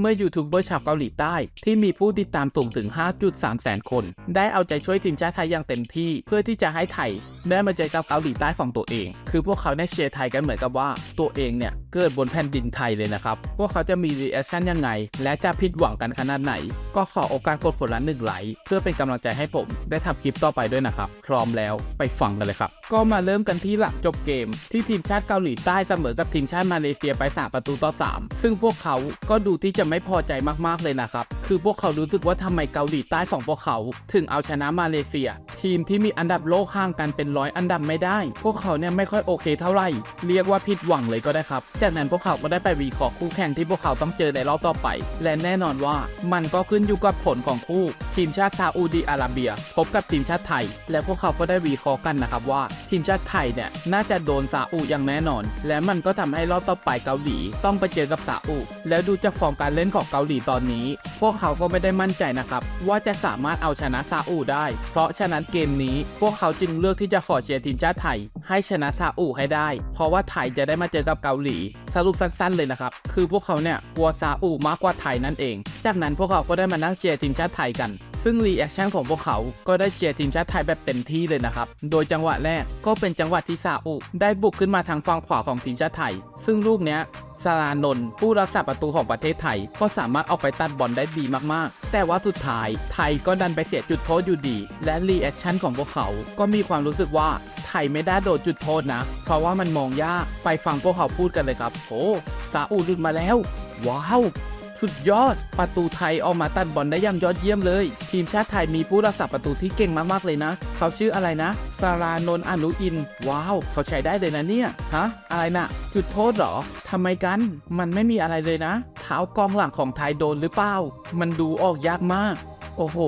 เมื่อยูทูบเบอร์ชาวเกาหลีใต้ ที่มีผู้ติดตามสูงถึง 5.3 แสนคน ได้เอาใจช่วยทีมชาติไทยอย่างเต็มที่เพื่อที่จะให้ไทยได้มาเจอกับเกาหลีใต้ของตัวเอง คือพวกเขาเนี่ยเชียร์ไทยกันเหมือนกับว่าตัวเองเนี่ยเกิดบนแผ่นดินไทยเลยนะครับ พวกเขาจะมีรีแอคชั่นยังไง และจะผิดหวังกันขนาดไหน ก็ขอโอกาสกดฝนละหนึ่งไหลค์เพื่อเป็นกำลังใจให้ผม ได้ทำคลิปต่อไปด้วยนะครับ พร้อมแล้วไปฟังกันเลยครับ ก็มาเริ่มกันที่หลังจบเกม ที่ทีมชาติเกาหลีใต้เสมอกับทีมชาติมาเลเซียไปสามประตูต่อ 3 ซึ่งพวกเขาก็ดูที่จะไม่พอใจมากๆเลยนะครับ คือพวกเขารู้สึกว่าทำไมเกาหลีใต้ของพวกเขา ถึงเอาชนะมาเลเซีย ทีมที่มีอันดับโลกห่างกันเป็นร้อยอันดับไม่ได้ พวกเขาเนี่ยไม่ค่อยโอเคเท่าไหร่ เรียกว่าผิดหวังเลยก็ได้ครับ จากนั้นพวกเขาก็ได้ไปวิเคราะห์คู่แข่งที่พวกเขาต้องเจอในรอบต่อไป และแน่นอนว่ามันก็ขึ้นอยู่กับผลของคู่ ทีมชาติซาอุดีอาระเบีย พบกับทีมชาติไทย และพวกเขาก็ได้วิเคราะห์กันนะครับว่า ทีมชาติไทยเนี่ยน่าจะโดนซาอุอย่างแน่นอน และมันก็ทำให้รอบต่อไปเกาหลีต้องไปเจอกับซาอุ แล้วดูจากฟอร์มการเล่นของเกาหลีตอนนี้ พวกเขาก็ไม่ได้มั่นใจนะครับว่าจะสามารถเอาชนะซาอุได้ เพราะฉะนั้นเกมนี้ พวกเขาจึงเลือกที่จะขอเชียร์ทีมชาติไทย ให้ชนะซาอุให้ได้ เพราะว่าไทยจะได้มาเจอกับเกาหลี สรุปสั้นๆเลยนะครับคือพวกเขาเนี่ยกลัวซาอุมากกว่าไทยนั่นเอง จากนั้นพวกเขาก็ได้มานั่งเชียร์ทีมชาติไทยกัน ซึ่งรีแอคชั่นของพวกเขาก็ได้เชียร์ทีมชาติไทยแบบเต็มที่เลยนะครับ โดยจังหวะแรกก็เป็นจังหวะที่ซาอุได้บุกขึ้นมาทางฝั่งขวาของทีมชาติไทย ซึ่งลูกเนี้ยสลานนท์ผู้รักษาประตูของประเทศไทย ก็สามารถออกไปตัดบอลได้ดีมากๆ แต่ว่าสุดท้ายไทยก็ดันไปเสียจุดโทษอยู่ดี และรีแอคชั่นของพวกเขา ก็มีความรู้สึกว่าไทยไม่ได้โดนจุดโทษนะ เพราะว่ามันมองยาก ไปฟังพวกเขาพูดกันเลยครับ โอ้ซาอุหลุดมาแล้ว ว้าว สุดยอด ประตูไทยออกมาตัดบอลได้อย่างยอดเยี่ยมเลย ทีมชาติไทยมีผู้รักษาประตูที่เก่งมากๆเลยนะ เขาชื่ออะไรนะสารานนท์อนุอิน ว้าว เขาใช้ได้เลยนะเนี่ย ฮะ อะไรนะจุดโทษเหรอทำไมกัน มันไม่มีอะไรเลยนะ เท้ากองหลังของไทยโดนหรือเปล่า มันดูออกยากมาก โอ้โห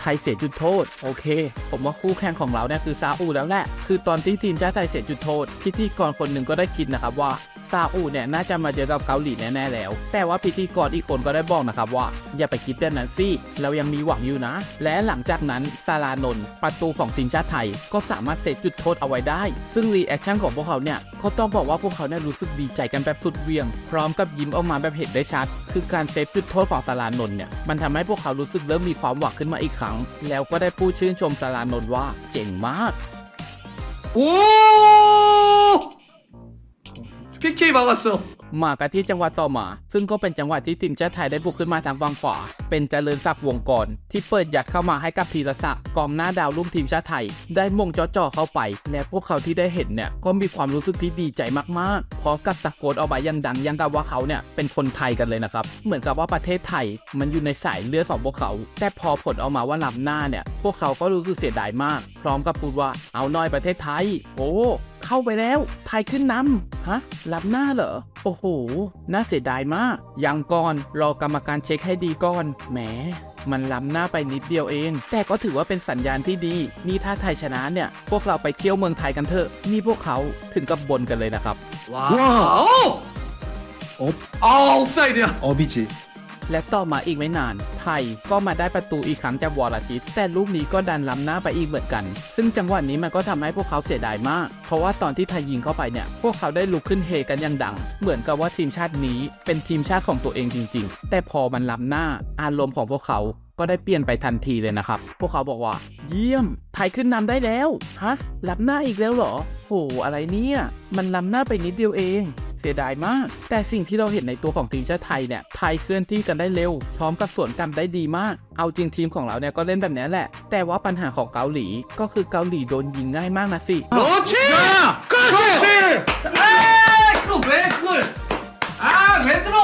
ไทยเสียจุดโทษ โอเค ผมว่าคู่แข่งของเราเนี่ยคือซาอุแล้วแหละ คือตอนที่ทีมชาติไทยเสียจุดโทษ พิธีกรคนหนึ่งก็ได้คิดนะครับว่า ซาอุเนี่ยน่าจะมาเจอกับเกาหลีแน่ๆแล้ว แต่ว่าพิธีกรอีกคนก็ได้บอกนะครับว่า อย่าไปคิดแบบนั้นสิเรายังมีหวังอยู่นะ และหลังจากนั้นซาลานนประตูของทีมชาติไทย ก็สามารถเซฟจุดโทษเอาไว้ได้ ซึ่งรีแอคชั่นของพวกเขาเนี่ยก็ต้องบอกว่าพวกเขาเนี่ยรู้สึกดีใจกันแบบสุดเวียง พร้อมกับยิ้มออกมาแบบเห็นได้ชัด คือการเซฟจุดโทษของสารานนท์เนี่ยมันทำให้พวกเขารู้สึกเริ่มมีความหวังขึ้นมาอีกครั้ง แล้วก็ได้พูดชื่นชมสารานนท์ว่าเจ๋งมาก พิกกี้บาวาโซมากันที่จังหวัดต่อมา ซึ่งก็เป็นจังหวัดที่ทีมชาติไทยได้บุกขึ้นมาทางฝั่งขวา เป็นเจริญศักดิ์วงกรที่เปิดยัดเข้ามาให้กับธีรศักดิ์กองหน้าดาวรุ่งทีมชาติไทย ได้มงจ่อๆเข้าไป และพวกเขาที่ได้เห็นเนี่ยก็มีความรู้สึกที่ดีใจมากๆ พร้อมกับตะโกนออกมายังดังยังกับว่าเขาเนี่ยเป็นคนไทยกันเลยนะครับ เหมือนกับว่าประเทศไทยมันอยู่ในสายเลือดของพวกเขา แต่พอผลออกมาว่าลำหน้าเนี่ย พวกเขาก็รู้สึกเสียดายมาก พร้อมกับพูดว่าเอาน้อยประเทศไทย โอ้ เข้าไปแล้ว ไทยขึ้นนำฮะรับหน้าเหรอ โอ้โห น่าเสียดายมาก ยังก่อน รอกรรมการเช็คให้ดีก่อน แหม มันล้ำหน้าไปนิดเดียวเอง แต่ก็ถือว่าเป็นสัญญาณที่ดี นี่ถ้าไทยชนะเนี่ย พวกเราไปเที่ยวเมืองไทยกันเถอะ นี่พวกเขาถึงกับบนกันเลยนะครับ 와. 와. 어? 업. 아, 옵사이드야. 업이지. และต่อมาอีกไม่นาน ไทยก็มาได้ประตูอีกครั้งจากวอลชิต แต่ลูกนี้ก็ดันล้ำหน้าไปอีกเหมือนกัน ซึ่งจังหวะนี้มันก็ทำให้พวกเขาเสียดายมาก เพราะว่าตอนที่ไทยยิงเข้าไปเนี่ย พวกเขาได้ลุกขึ้นเฮกันอย่างดัง เหมือนกับว่าทีมชาตินี้เป็นทีมชาติของตัวเองจริง ๆ แต่พอมันล้ำหน้าอารมณ์ของพวกเขาก็ได้เปลี่ยนไปทันทีเลยนะครับ พวกเขาบอกว่า เยี่ยม ไทยขึ้นนำได้แล้ว ฮะล้ำหน้าอีกแล้วเหรอโหอะไรเนี่ย มันล้ำหน้าไปนิดเดียวเอง สียดายมาก แต่สิ่งที่เราเห็นในตัวของทีมชาติไทยเนี่ยไทยเคลื่อนที่กันได้เร็ว พร้อมกับสวนกันได้ดีมาก เอาจริงทีมของเราเนี่ยก็เล่นแบบนี้แหละ แต่ว่าปัญหาของเกาหลีก็คือเกาหลีโดนยิงง่ายมากนะสิโดนชีก็ชีเอ้ยกูเบรกกูอ่าเบรโร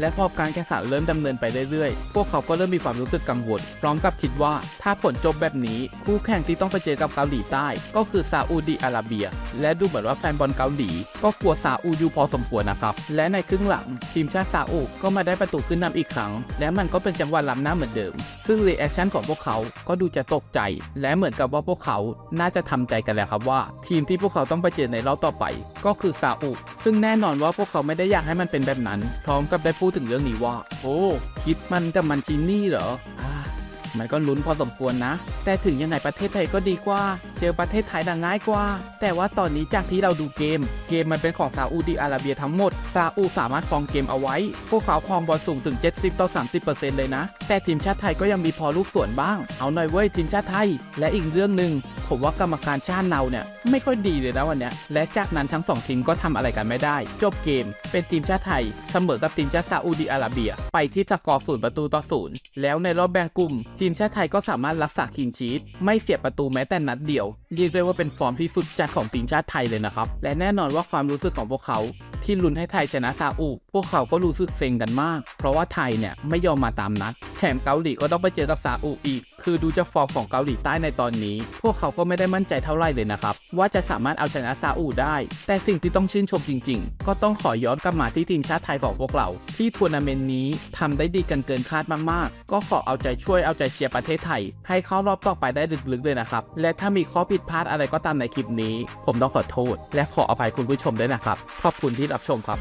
และพอการแข่งขันเริ่มดำเนินไปเรื่อยๆ พวกเขาก็เริ่มมีความรู้สึกกังวล พร้อมกับคิดว่าถ้าผลจบแบบนี้คู่แข่งที่ต้องไปเจอกับเกาหลีใต้ ก็คือซาอุดีอาระเบีย และดูเหมือนว่าแฟนบอลเกาหลี ก็กลัวซาอุอยู่พอสมควรนะครับ และในครึ่งหลัง ทีมชาติซาอุก็มาได้ประตูขึ้นนำอีกครั้ง และมันก็เป็นจังหวะล้ำหน้าเหมือนเดิม ซึ่งรีแอคชั่นของพวกเขาก็ดูจะตกใจ และเหมือนกับว่าพวกเขาน่าจะทำใจกันแล้วครับว่า ทีมที่พวกเขาต้องไปเจอในรอบต่อไป ก็คือซาอุซึ่งแน่นอนว่าพวกเขาไม่ได้อยากให้มันเป็นแบบนั้นพร้อมกับได้พูดถึงเรื่องนี้ว่า โอ้คิดมันกับมันชินนี่เหรออ่ามันก็ลุ้นพอสมควรนะ แต่ถึงยังไงประเทศไทยก็ดีกว่า เจอประเทศไทยน่ะง่ายกว่า แต่ว่าตอนนี้จากที่เราดูเกม เกมมันเป็นของซาอุดีอาระเบียทั้งหมด ซาอุสามารถครองเกมเอาไว้ พวกเขาครองบอลสูงถึง 70ต่อ30%เลยนะ แต่ทีมชาติไทยก็ยังมีพอลูกส่วนบ้าง เอาหน่อยเว้ยทีมชาติไทย และอีกเรื่องหนึ่งผมว่ากรรมการชาติเราเนี่ยไม่ค่อยดีเลยนะวันเนี้ย และจากนั้นทั้งสองทีมก็ทำอะไรกันไม่ได้ จบเกม เป็นทีมชาติไทย เสมอกับทีมชาติซาอุดีอาระเบีย ไปที่สกอร์ศูนย์ประตูต่อศูนย์แล้วในรอบแบ่งกลุ่ม ทีมชาติไทยก็สามารถรักษาคลีนชีตไม่เสียประตูแม้แต่นัดเดียวเรียกได้ว่าเป็นฟอร์มที่สุดจัดของทีมชาติไทยเลยนะครับ และแน่นอนว่าความรู้สึกของพวกเขา ที่ลุ้นให้ไทยชนะซาอุ พวกเขาก็รู้สึกเซ็งกันมาก เพราะว่าไทยเนี่ยไม่ยอมมาตามนัด แถมเกาหลีก็ต้องไปเจอกับซาอุอีก คือดูจากฟอร์มของเกาหลีใต้ในตอนนี้ พวกเขาก็ไม่ได้มั่นใจเท่าไหร่เลยนะครับ ว่าจะสามารถเอาชนะซาอุได้ แต่สิ่งที่ต้องชื่นชมจริง ๆ ก็ต้องขอย้อนกลับมาที่ทีมชาติไทยของพวกเรา ที่ทัวร์นาเมนต์นี้ทำได้ดีกันเกินคาดมากๆ ก็ขอเอาใจช่วยเอาใจเชียร์ประเทศไทย ให้เข้ารอบต่อไปได้ลึกๆเลยนะครับ และถ้ามีข้อผิดพลาดอะไรก็ตามในคลิปนี้ ผมต้องขอโทษ และขออภัยคุณผู้ชมด้วยนะครับ ขอบคุณที่รับชมครับ